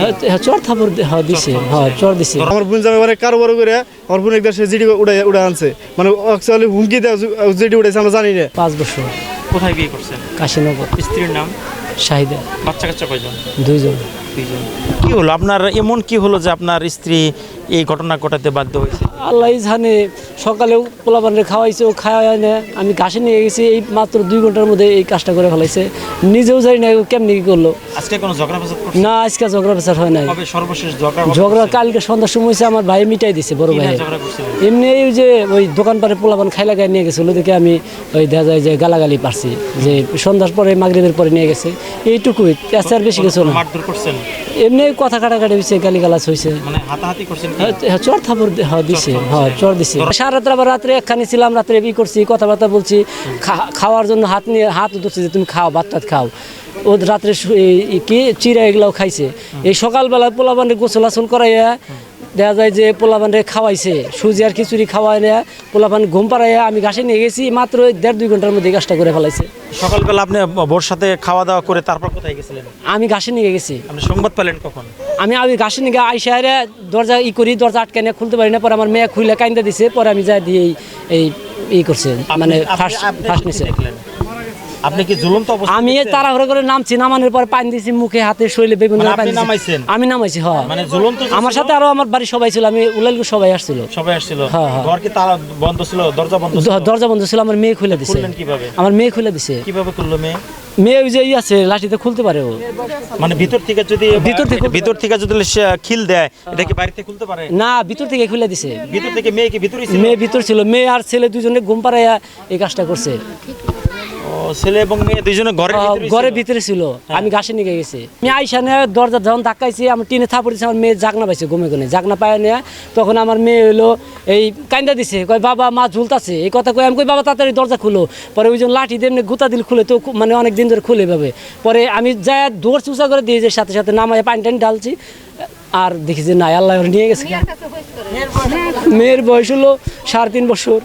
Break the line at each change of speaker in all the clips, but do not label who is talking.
হ্যাঁ চর থাপর হ্যাঁ দিছে। হ্যাঁ চর দিছে।
আমার বোন জামাই মানে কারোবার করে আমার বোন একদম সে জিডি উড়াই উড়ে আনছে। মানে অ্যাকচুয়ালি হুমকি দেয় জিডি উড়াইছে আমরা জানি না।
পাঁচ বছর।
কোথায় বিয়ে করছেন?
কাশীনগর।
স্ত্রীর নাম?
শাহিদা।
বাচ্চা কাচ্চা কয়জন?
দুইজন।
দুইজন। কি হলো? আপনার এমন কি হলো যে আপনার স্ত্রী এই ঘটনা ঘটাতে বাধ্য হয়েছে?
আল্লাহ জানে সকালেও পোলাপানে খাওয়াইছে ও খাওয়াই না। আমি ঘাসে নিয়ে গেছি এই মাত্র দুই ঘণ্টার মধ্যে এই কাজটা করে ফেলাইছে। নিজেও জানি না কেমনি কি করল।
আজকে কোনো ঝগড়া ফেসাদ
না আজকে ঝগড়া পেশার হয় নাই।
সর্বশেষ ঝগড়া
ঝগড়া কালকে সন্ধ্যার সময় হয়েছে আমার ভাই মিটাই দিছে বড় ভাই এমনি এই যে ওই দোকান পারে পোলাপান খাই লাগাই নিয়ে গেছিল দেখে আমি ওই দেখা যায় যে গালাগালি পারছি যে সন্ধ্যার পরে মাগরিবের পরে নিয়ে গেছে। এইটুকুই আর বেশি কিছু না।
মারধর করছেন?
এমনি কথা কাটাকাটি হয়েছে গালি গালাজ হয়েছে
হাতাহাতি করছেন কি?
হ্যাঁ, চর থাপড় হ্যাঁ দিছে হ্যাঁ চর দিছে। সারা রাত্রে আবার রাত্রে একখানি ছিলাম রাত্রে বি করছি কথাবার্তা বলছি খাওয়ার জন্য হাত নিয়ে হাত ধরছি যে তুমি খাও ভাত টাত খাও। ও রাত্রে কি? চিরা এগুলাও খাইছে। এই সকালবেলা পোলাবান্ডে গোসল আসল করাইয়া দেখা যায় যে পোলাবান্ডে খাওয়াইছে। সুজি আর খিচুড়ি খাওয়াই নেয়া পোলাপান ঘুম পাড়াইয়া আমি ঘাসে নিয়ে গেছি মাত্র দেড় দুই ঘণ্টার মধ্যে কাজটা করে ফেলাইছে।
সকালবেলা আপনি বোর সাথে খাওয়া দাওয়া করে তারপর কোথায় গেছিলেন?
আমি ঘাসে নিয়ে গেছি।
আপনি সংবাদ পেলেন কখন?
আমি আমি ঘাসে নিয়ে আইসা হারে দরজা ই করি দরজা আটকে নিয়ে খুলতে পারি না পরে আমার মেয়ে খুলে কাইন্দা দিছে পরে আমি যাই দিয়ে এই- ই করছে মানে ফার্স্ট ফার্স্ট নিছে।
আপনি কি ঝুলন্ত
আমি? তাড়াহুড়ো করে নামছি নামানোর পর পানি দিছি মুখে হাতে শরীরে বেগুন
মানে
পানি
নামাইছেন?
আমি নামাইছি হ্যাঁ।
মানে ঝুলন্ত
আমার সাথে আরও আমার বাড়ির সবাই ছিল আমি উলাইলগু সবাই আসছিল।
সবাই আসছিল?
হ্যাঁ, হ্যাঁ।
ঘর কি তালা বন্ধ ছিল দরজা বন্ধ ছিল?
দরজা বন্ধ ছিল আমার মেয়ে খুলে দিছে।
কীভাবে?
আমার মেয়ে খুলে দিছে।
কীভাবে করল মেয়ে?
মেয়ে ওই যে ই আছে লাঠিতে খুলতে পারে ও।
মানে ভিতর থেকে যদি
ভিতর থেকে-
ভিতর থেকে যদি খিল দেয় এটা কি বাড়িতে খুলতে পারে?
না ভিতর থেকে খুলে দিছে।
ভিতর থেকে মেয়ে কি ভিতরেই ছিল?
মেয়ে ভিতর ছিল মেয়ে আর ছেলে দুজনে ঘুম পাড়াইয়া এই কাজটা করছে।
ছেলে এবং মেয়ে দুইজনে ঘরের
ঘরের ভিতরে ছিল। আমি ঘাসে নিয়ে গেছি। আমি আইসা নিয়ে দরজা যখন ধাক্কাইছি আমি টিনে থাপড় দিছি আমার মেয়ে জাগনা পাইছে ঘুমে জাগনা পায় নিয়ে তখন আমার মেয়ে হলো এই কান্দা দিছে কয় বাবা মা ঝুলতাছে। এই কথা কই আমি কই বাবা তাড়াতাড়ি দরজা খুলো। পরে ওই জন্য লাঠি দিয়ে এমনি গুতা দিল খুলে তো মানে অনেক দিন ধরে খুলে ভাবে পরে আমি যা দৌড় চুচা করে দিয়ে যে সাথে সাথে নামায় পানি টানি ঢালছি আর দেখি যে না আল্লাহ নিয়ে গেছে মেয়ের বয়স হলো সাড়ে তিন বছর।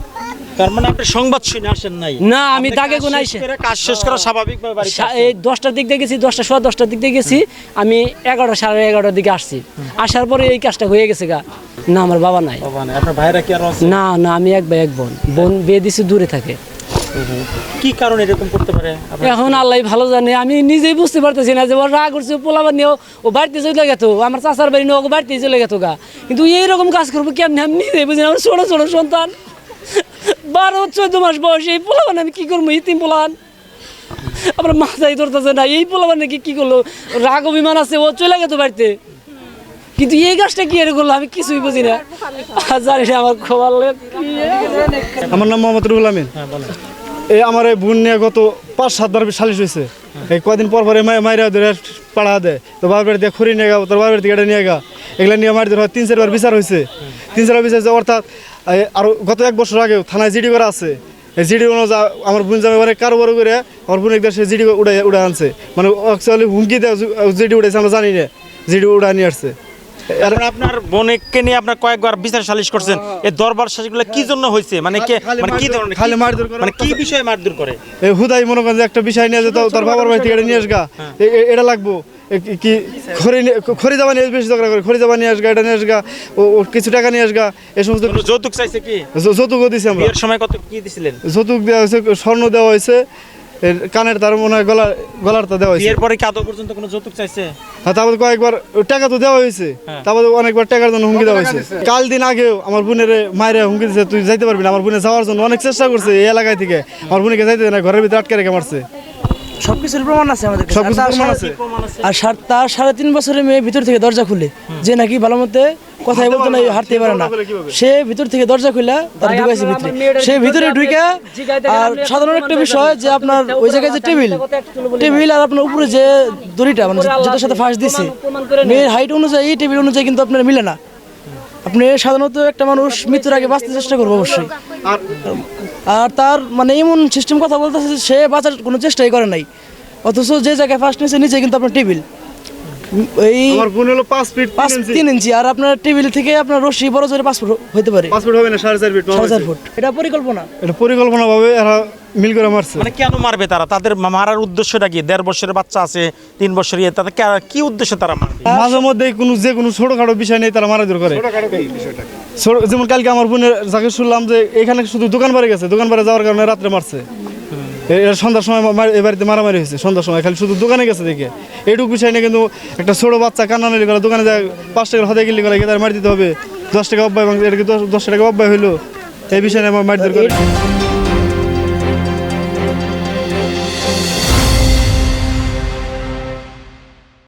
তার মানে আপনি সংবাদ শুনে আসেন নাই?
না, আমি দাগে
কাজ
গুনাই
শেষ
সে-
করে কাজ শেষ করা স্বাভাবিকভাবে বাড়িতে
এই দশটার দিক দিয়ে গেছি দশটা সোয়া দশটার দিক দিয়ে গেছি। আমি এগারোটা সাড়ে এগারোটার দিকে আসছি। আসার পরে এই কাজটা হয়ে গেছে গা। না আমার বাবা নাই।
আপনার ভাইরা কি আরও
না না আমি এক ভাই এক বোন। বোন বিয়ে দিছি দূরে থাকে।
কি কারণে এরকম করতে পারে?
এখন আল্লাহ ভালো জানে। আমি নিজেই বুঝতে পারতেছি না যে ওর রাগ করছে পোলাবার নিয়েও ও বাড়িতে চলে গেতো আমার চাচার বাড়ি নিয়ে ও বাড়িতে চলে গেতো গা। কিন্তু এইরকম কাজ করব কেমনি? আমি নিজেই বুঝি না আমার ছোটো ছোটো সন্তান। বারো চোদ্দ মাস বয়স এই পোলাবান আমি কি করব? ইতিম পোলান আমার মাথায় ধরতেছে না এই পোলাবান নাকি কি করল? রাগ অভিমান আছে ও চলে গেতো বাড়িতে। কিন্তু এই গাছটা কি এর করল? আমি কিছুই বুঝি না। জানি না আমার খবর
আমার নাম মোহাম্মদ রুহুল আমিন।
হ্যাঁ
এই আমার এই বোন নিয়ে গত পাঁচ সাতবার সালিশ হয়েছে। এই কদিন পর পরে মাইরা ধরে পাড়া দেয়। তো বাবার দিয়ে খড়ি নিয়ে গা তোর বাবার দিকে নিয়ে গা। এগুলা নিয়ে মারি ধরে তিন চারবার বিচার হয়েছে। তিন চারবার বিচার হয়েছে, অর্থাৎ আরও গত এক বছর আগে থানায় জিডি করা আছে। জিডি অনুযায়ী আমার বোন জামাই মানে কারও বড় করে আমার বোন একদম সে জিডি উড়ে উড়ে আনছে। মানে অ্যাকচুয়ালি হুমকি দেয় জিডি উড়েছে আমরা জানি না। জিডি উড়া নিয়ে আসছে।
আপনার আপনার বোনকে নিয়ে আপনার কয়েকবার বিচার সালিশ করছেন। এই দরবার সালিশগুলো কি জন্য হয়েছে মানে কে মানে কি ধরনের
খালি মারধর করে-
মানে কি বিষয়ে মারধর করে?
এই হুদাই মনে করেন যে একটা বিষয় নিয়ে যেত তার বাবার বাড়ি থেকে নিয়ে আসগা। এ- এটা লাগবো। কি- কি খড়ি নিয়ে- খড়ি যাবা নিয়ে বেশি ঝগড়া করে। খড়ি যাবা নিয়ে আসগা এটা নিয়ে আসগা ও কিছু টাকা নিয়ে আসগা। এই সমস্ত
যৌতুক চাইছে কি?
যৌতুকও দিছি আমরা।
সময় কত কি দিছিলেন?
যৌতুক দেওয়া হয়েছে স্বর্ণ দেওয়া হয়েছে। এর কানের তার মনে হয় গলার গলারটা দেওয়া হয়েছে।
বিয়ের পরে কি আদৌ পর্যন্ত কোনো যৌতুক চাইছে?
আর তারপরে কয়েকবার টাকা তো দেওয়া হয়েছে।
হ্যাঁ।
তারপরে অনেকবার টাকার জন্য হুমকি দেওয়া হয়েছে। কাল দিন আগেও আমার বোনের মায়ের হুমকি দিচ্ছে তুই যাইতে পারবি না আমার বোনে যাওয়ার জন্য অনেক চেষ্টা করছে এই এলাকায় থেকে। আমার বোনকে যাইতে দেয় না ঘরের ভিতরে আটকে রেখে মারছে।
সবকিছুর প্রমাণ আছে আমাদের কাছে।
সবকিছু প্রমাণ আছে।
আর সার- তার সাড়ে তিন বছরের মেয়ে ভিতর থেকে দরজা খুলে। যে নাকি ভালো মতে কথাই বলতো না হাঁটতে পারে না। সে ভিতর থেকে দরজা খুলে তার ঢুকাইছে ভিতরে। সে ভিতরে ঢুকে আর সাধারণ
একটা
বিষয় যে আপনার ওই জায়গায় যে টেবিল টেবিল আর আপনার উপরে যে দড়িটা মানে যেটার সাথে ফাঁস দিছে। মেয়ের হাইট অনুযায়ী টেবিল অনুযায়ী কিন্তু আপনার মিলে না। আপনি সাধারণত একটা মানুষ মৃত্যুর আগে বাঁচতে চেষ্টা করব অবশ্যই।
আর
তার মানে এমন সিস্টেম কথা বলতেছে সে বাঁচার কোনো চেষ্টাই করে নাই। অথচ যে জায়গায় ফার্স্ট নিয়েছে নিচে কিন্তু আপনার টেবিল। এই
আমার বোন হলো পাঁচ ফিট
পাঁচ তিন ইঞ্চি আর আপনার টেবিল থেকে আপনার রশি বড় জোরে পাঁচ ফুট হইতে পারে।
পাঁচ ফিট হবে না সাড়ে চার ফিট
সাড়ে চার ফুট। এটা পরিকল্পনা?
এটা পরিকল্পনা ভাবে এরা মিল করে মারছে।
মানে কেন মারবে তারা? তাদের মারার উদ্দেশ্যটা কি? দেড় বছরের বাচ্চা আছে তিন বছরের ইয়ে তাদের কি উদ্দেশ্যে তারা মারবে?
মাঝে মধ্যে কোনো যে কোনো ছোটখাটো বিষয় নেই তারা মারাধর করে। যেমন কালকে আমার বোনের যাকে শুনলাম যে এখানে শুধু দোকান বাড়ি গেছে দোকান বাড়ি যাওয়ার কারণে রাত্রে মারছে। এর সন্ধ্যার সময় এ বাড়িতে মারামারি হয়েছে, সন্ধ্যার সময়। খালি শুধু দোকানে গেছে দেখে। এইটুকু বিষয় না, কিন্তু একটা ছোটো বাচ্চা কান্না নিলে গেলে দোকানে যায়, পাঁচ টাকা হতে গেলে গেলে তার মার দিতে হবে। দশ টাকা অব্যয় এটা কি দশ টাকা অব্যয় হইল। এই বিষয়ে আমার মারি করে।